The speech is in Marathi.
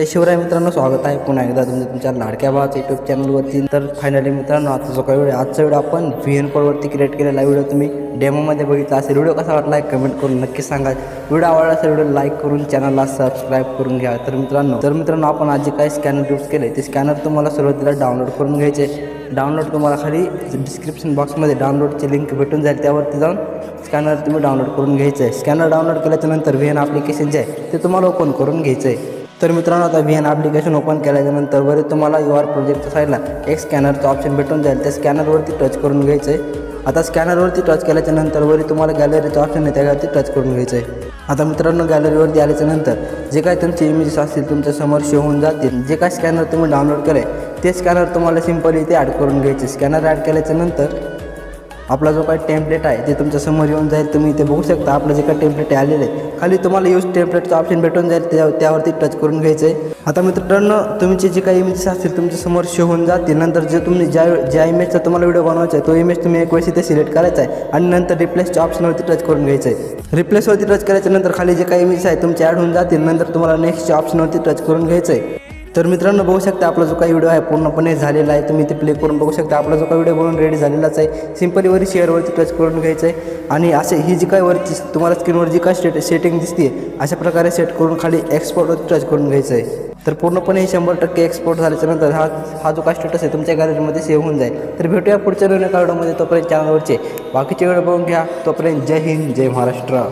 जय शिवराय मित्रांनो स्वागत आहे पुन्हा एकदा तुमचं तुमच्या लाडक्या भावाच्या यूट्यूब चॅनलवरती तर फायनली मित्रांनो आता जो काही व्हिडिओ आजचा व्हिडिओ आपण व्ही एन कॉलवरती क्रिएट केलेला व्हिडिओ तुम्ही डेमोमध्ये बघितला असेल. व्हिडिओ कसा वाटला आहे कमेंट करून नक्की सांगा. व्हिडिओ आवडला असेल व्हिडिओ लाईक करून चॅनलला सबस्क्राईब करून घ्या. तर मित्रांनो तर मित्रांनो आपण आज जे काही स्कॅनर यूज केले ते स्कॅनर तुम्हाला सुरुवातीला डाउनलोड करून घ्यायचे. डाउनलोड तुम्हाला खाली डिस्क्रिप्शन बॉक्समध्ये डाउनलोडची लिंक भेटून जाईल. त्यावरती जाऊन स्कॅनर तुम्ही डाउनलोड करून घ्यायचं. आहे स्कॅनर डाउनलोड केल्याच्यानंतर व्ही एन ॲप्लिकेशन जे आहे ते तुम्हाला ओपन करून घ्यायचं. आहे तर मित्रांनो आता व्ही एन ॲप्लिकेशन ओपन केल्याच्यानंतर वरी तुम्हाला यू आर प्रोजेक्टच्या साईडला एक स्कॅनरचं ऑप्शन भेटून जाईल. त्या स्कॅनरवरती टच करून घ्यायचं आहे आता स्कॅनरवरती टच केल्याच्यानंतर वरी तुम्हाला गॅलरीचं ऑप्शन आहे त्यावरती टच करून घ्यायचं आहे आता मित्रांनो गॅलरीवरती आल्याच्यानंतर जे काही तुमचे इमेजेस असतील तुमच्यासमोर शो होऊन जातील. जे काय स्कॅनर तुम्ही डाउनलोड केलं आहे ते स्कॅनर तुम्हाला सिम्पली इथे ॲड करून घ्यायचे. स्कॅनर ॲड केल्याच्यानंतर आपला जो काही टेम्पलेट आहे ते तुमच्यासमोर येऊन जाईल. तुम्ही ते बघू शकता. आपलं जे काही टेम्पलेट आलेलं आहे खाली तुम्हाला यूज टेम्पलेटचं ऑप्शन भेटून जाईल. त्या त्यावरती टच करून घ्यायचं आहे आता मित्रांनो तुमचे जे काही इमेजेस असतील तुमच्यासमोर शो होऊन जातील. नंतर जे तुम्ही ज्या ज्या इमेजचा तुम्हाला व्हिडिओ बनवायचा आहे तो इमेज तुम्ही एक वेळेस इथे सिलेक्ट करायचा आहे. आणि नंतर रिप्लेसच्या ऑप्शनवरती टच करून घ्यायचं आहे रिप्लेसवरती टच करायच्या नंतर खाली जे काही इमेजेस आहे तुमचे ॲड होऊन जातील. नंतर तुम्हाला नेक्स्टच्या ऑप्शनवरती टच करून घ्यायचं आहे तर मित्रांनो बघू शकता आपला जो काही व्हिडिओ आहे पूर्णपणे झालेला आहे. तुम्ही ते प्ले करून बघू शकता. आपला जो काही व्हिडिओ बनवून रेडी झालेलाच आहे. सिम्पली वरी शेअरवरती टच करून घ्यायचं आहे. आणि असे ही जी काय वरती तुम्हाला स्क्रीनवर जी काय स्टेट सेटिंग दिसते अशा प्रकारे सेट करून खाली एक्सपोर्टवरती टच करून घ्यायचं आहे. तर पूर्णपणे हे शंभर टक्के एक्सपोर्ट झाल्याच्यानंतर हा हा जो काय स्टेटस आहे तुमच्या गॅलरीमध्ये सेव्ह होऊन जाईल. तर भेटूया पुढच्या नवीन कार्डमध्ये तोपर्यंत चॅनलवरचे बाकीचे वेळ बघून घ्या. तोपर्यंत जय हिंद जय महाराष्ट्र.